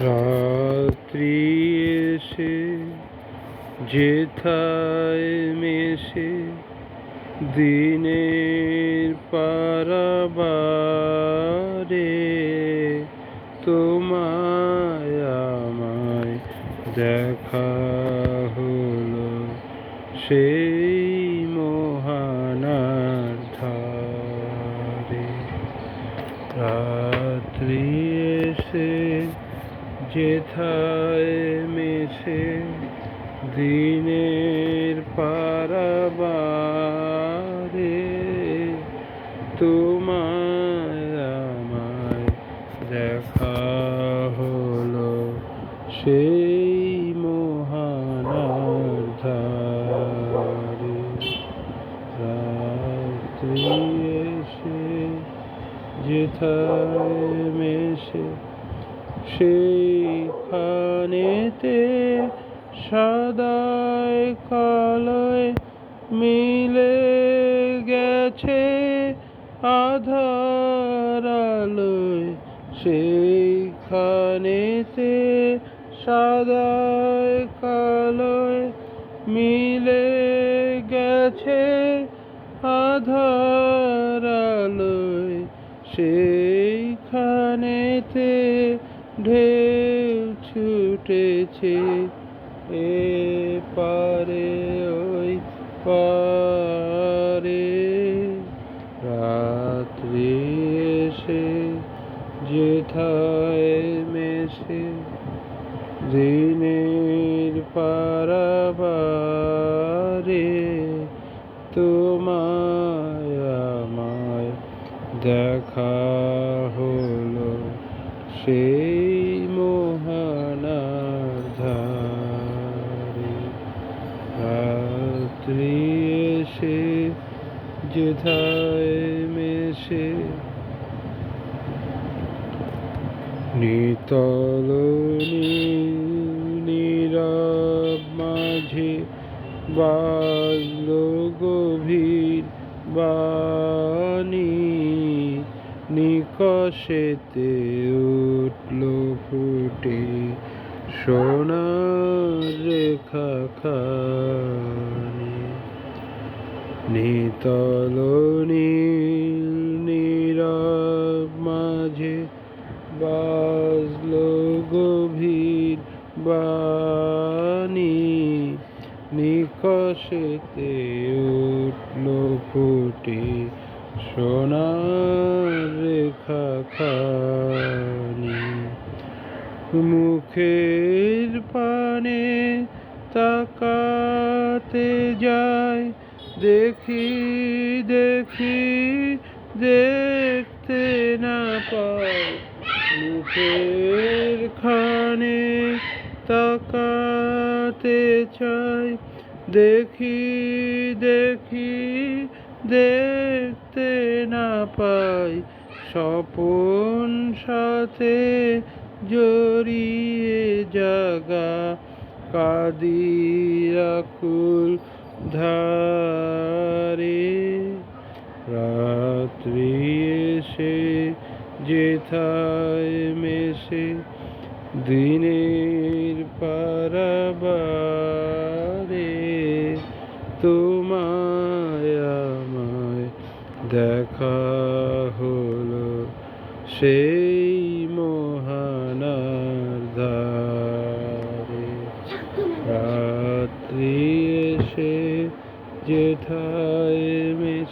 রাত্রি এসে যেথায় মেশে দিনের পারাবারে তোমায় আমায় দেখা হলো সেই যেথায় মেশে দিনের পারাবারে তোমায় আমায় দেখা হলো সেই মহানার ধারে রাত্রি এসে যেথায় মেশে সেইখানেতে সাদায় কালোয় মিলে গেছে আধার আলোয়। সেইখানেতে সাদায় কালোয় মিলে গেছে আধার আলোয়। সেইখানেতে ঢেউ ছুটেছে এ পারে ওই পারে। রাত্রি এসে যেথায় মেশে দিনের পারাবারে। তোমায় আমায় দেখা হলো সেই মহানার ধারে রাত্রি এসে যেথায় মেশে নিতল নীরব মাঝে বাজল গভীর বাণী নিকশেতে উঠল ফুটে সোনার রেখা খানি নিতল নীল নীরব মাঝে বাজল গভীর বাণী। নিকশেতে উঠল ফুটে সোনার রেখা খানি মুখের পানে তাকাতে যায়, দেখি দেখি, দেখতে না পাই মুখের খানে তাকাতে চাই, দেখি দেখি দেখতে না পাই, স্বপন সাথে জড়িয়ে জাগা কাদিয়াকুল ধারে। রাত্রি এসে যেথায় মেশে, দিনের পারাবারে আমায় দেখা হল সেই মহানার ধারে রাত্রি এসে যেথায় মেশ